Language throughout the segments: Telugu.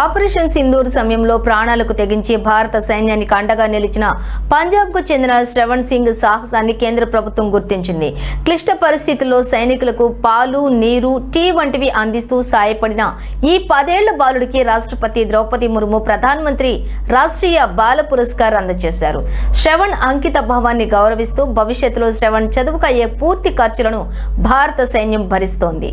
ఆపరేషన్ సింధూర్ సమయంలో ప్రాణాలకు తెగించి భారత సైన్యానికి అండగా నిలిచిన పంజాబ్కు చెందిన శ్రవణ్ సింగ్ సాహసాన్ని కేంద్ర ప్రభుత్వం గుర్తించింది. క్లిష్ట పరిస్థితుల్లో సైనికులకు పాలు నీరు టీ వంటివి అందిస్తూ సాయపడిన ఈ పదేళ్ళ బాలుడికి రాష్ట్రపతి ద్రౌపది ముర్ము ప్రధానమంత్రి రాష్ట్రీయ బాల పురస్కార్ అందజేశారు. శ్రవణ్ అంకిత భావాన్ని గౌరవిస్తూ భవిష్యత్తులో శ్రవణ్ చదువుకయ్యే పూర్తి ఖర్చులను భారత సైన్యం భరిస్తోంది.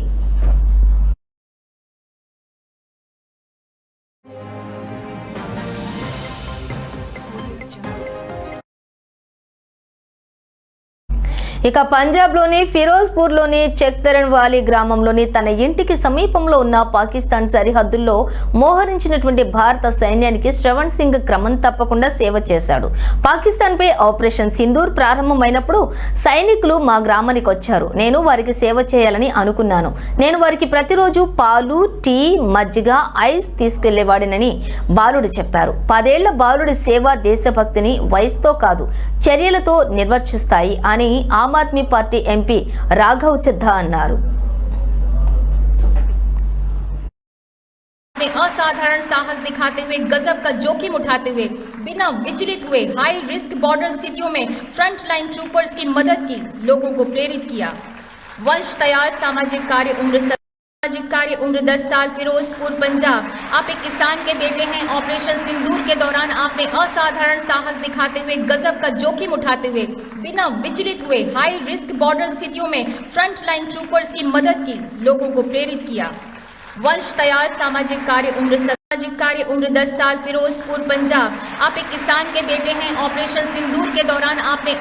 ఇక పంజాబ్లోని ఫిరోజ్పూర్లోని చెక్తరణ్ వాలీ గ్రామంలోని తన ఇంటికి సమీపంలో ఉన్న పాకిస్తాన్ సరిహద్దుల్లో మోహరించినటువంటి భారత సైన్యానికి శ్రవణ్ సింగ్ క్రమం తప్పకుండా సేవ చేశాడు. పాకిస్తాన్పై ఆపరేషన్ సింధూర్ ప్రారంభమైనప్పుడు సైనికులు మా గ్రామానికి వచ్చారు. నేను వారికి సేవ చేయాలని అనుకున్నాను. నేను వారికి ప్రతిరోజు పాలు టీ మజ్జిగ ఐస్ తీసుకెళ్ళేవాడినని బాలుడు చెప్పారు. పదేళ్ళ బాలుడి సేవ దేశభక్తిని వయసుతో కాదు చర్యలతో నిర్వర్తిస్తాయి అని ఆమె ఆద్మీ పార్టీ ఎంపీ రాఘవ్ చద్దా అన్నారు में असाधारण साहस दिखाते हुए गजब का जोखिम उठाते हुए बिना विचलित हुए हाई रिस्क बॉर्डर स्थितियों में फ्रंट लाइन ट्रूपर्स की मदद की लोगों को प्रेरित किया वंश तैयार सामाजिक कार्य उम्र सामाजिक कार्य उम्र 10 साल फिरोजपुर पंजाब आप एक किसान के बेटे हैं। ऑपरेशन सिंदूर के दौरान आपने असाधारण साहस दिखाते हुए, गजब का जोखिम उठाते हुए, बिना विचलित हुए हाई रिस्क बॉर्डर स्थितियों में फ्रंट लाइन ट्रूपर्स की मदद की, लोगों को प्रेरित किया। वंश तैयार, सामाजिक कार्य उम्र सामाजिक कार्य उम्र 10 साल फिरोजपुर पंजाब आप एक किसान के बेटे हैं। ऑपरेशन सिंदूर के दौरान आपने